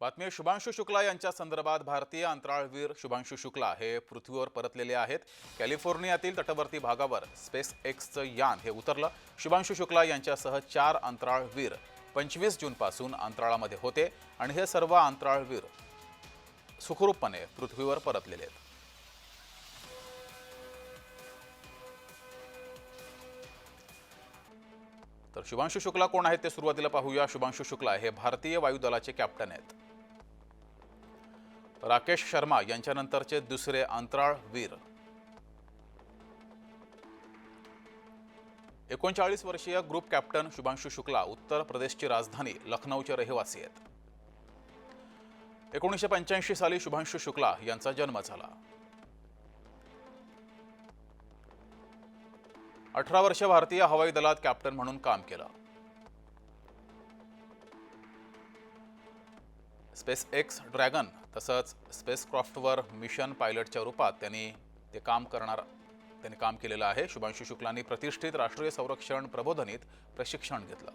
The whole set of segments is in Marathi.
बातमी शुभांशु शुक्ला यांच्या संदर्भात भारतीय अंतराळवीर शुभांशु शुक्ला हे पृथ्वीवर परतलेले आहेत. कॅलिफोर्नियातील तटवर्ती भागावर स्पेस एक्सचं यान हे उतरलं. शुभांशु शुक्ला यांच्यासह चार अंतराळवीर पंचवीस जूनपासून अंतराळामध्ये होते आणि हे सर्व अंतराळवीर सुखरूपपणे पृथ्वीवर परतलेले आहेत. तर शुभांशु शुक्ला कोण आहेत ते सुरुवातीला पाहूया. शुभांशु शुक्ला हे भारतीय वायुदलाचे कॅप्टन आहेत. राकेश शर्मा यांच्यानंतरचे दुसरे अंतराळवीर एकोणचाळीस वर्षीय ग्रुप कॅप्टन शुभांशु शुक्ला उत्तर प्रदेशची राजधानी लखनौचे रहिवासी आहेत. एकोणीसशे पंच्याऐंशी साली शुभांशु शुक्ला यांचा जन्म झाला. अठरा वर्ष भारतीय हवाई दलात कॅप्टन म्हणून काम केलं. स्पेस एक्स ड्रॅगन तसंच स्पेसक्राफ्टवर मिशन पायलटच्या रूपात त्यांनी ते काम करणार त्यांनी काम केलेलं आहे. शुभांशु शुक्लांनी प्रतिष्ठित राष्ट्रीय संरक्षण प्रबोधनीत प्रशिक्षण घेतलं.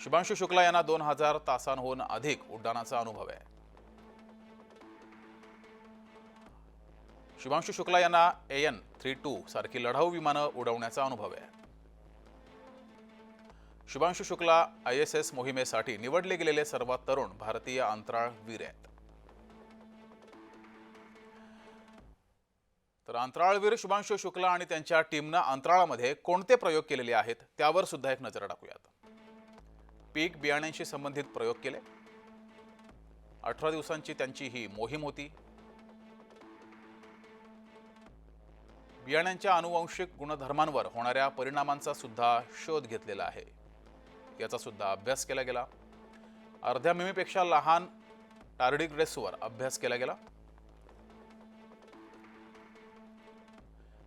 शुभांशु शुक्ला यांना दोन हजार तासांहून अधिक उड्डाणाचा अनुभव आहे. शुभांशु शुक्ला यांना एन थ्री टू सारखी लढाऊ विमानं उडवण्याचा अनुभव आहे. Shubhanshu Shukla I S S मोहिमेसाठी निवडले गेलेले सर्वात तरुण भारतीय अंतराळवीर आहेत. तर अंतराळवीर शुभांशु शुक्ला आणि त्यांच्या टीमनं अंतराळामध्ये कोणते प्रयोग केलेले आहेत त्यावर सुद्धा एक नजर टाकूयात. पीक बियाण्यांशी संबंधित प्रयोग केले. अठरा दिवसांची त्यांची ही मोहीम होती. बियाण्यांच्या अनुवांशिक गुणधर्मांवर होणाऱ्या परिणामांचा सुद्धा शोध घेतलेला आहे. याचा सुद्धा अभ्यास केला गेला. अर्ध्या मिमीपेक्षा लहान टार्डिग्रेसवर अभ्यास केला गेला.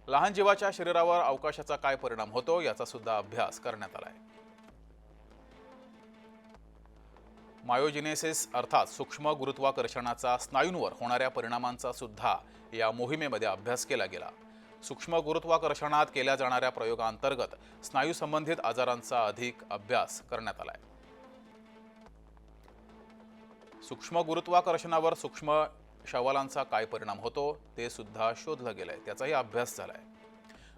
लहान जीवाच्या शरीरावर अवकाशाचा काय परिणाम होतो याचा सुद्धा अभ्यास करण्यात आलाय. मायोजिनेसिस अर्थात सूक्ष्म गुरुत्वाकर्षणाचा स्नायूंवर होणाऱ्या परिणामांचा सुद्धा या मोहिमेमध्ये अभ्यास केला गेला. सूक्ष्म गुरुत्वाकर्षणात केल्या जाणाऱ्या प्रयोगांतर्गत स्नायू संबंधित आजारांचा अधिक अभ्यास करण्यात आलाय. सूक्ष्म गुरुत्वाकर्षणावर सूक्ष्म शवालांचा काय परिणाम होतो ते सुद्धा शोधलं गेलंय. त्याचाही अभ्यास झालाय.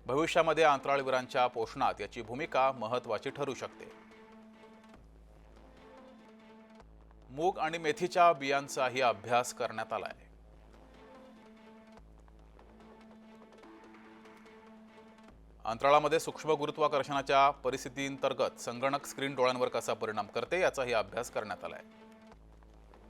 भविष्यामध्ये अंतराळवीरांच्या पोषणात याची भूमिका महत्वाची ठरू शकते. मूग आणि मेथीच्या बियांचाही अभ्यास करण्यात आलाय. अंतराळामध्ये सूक्ष्म गुरुत्वाकर्षणाच्या परिस्थितींतर्गत संगणक स्क्रीन डोळ्यांवर कसा परिणाम करते याचाही अभ्यास करण्यात आला आहे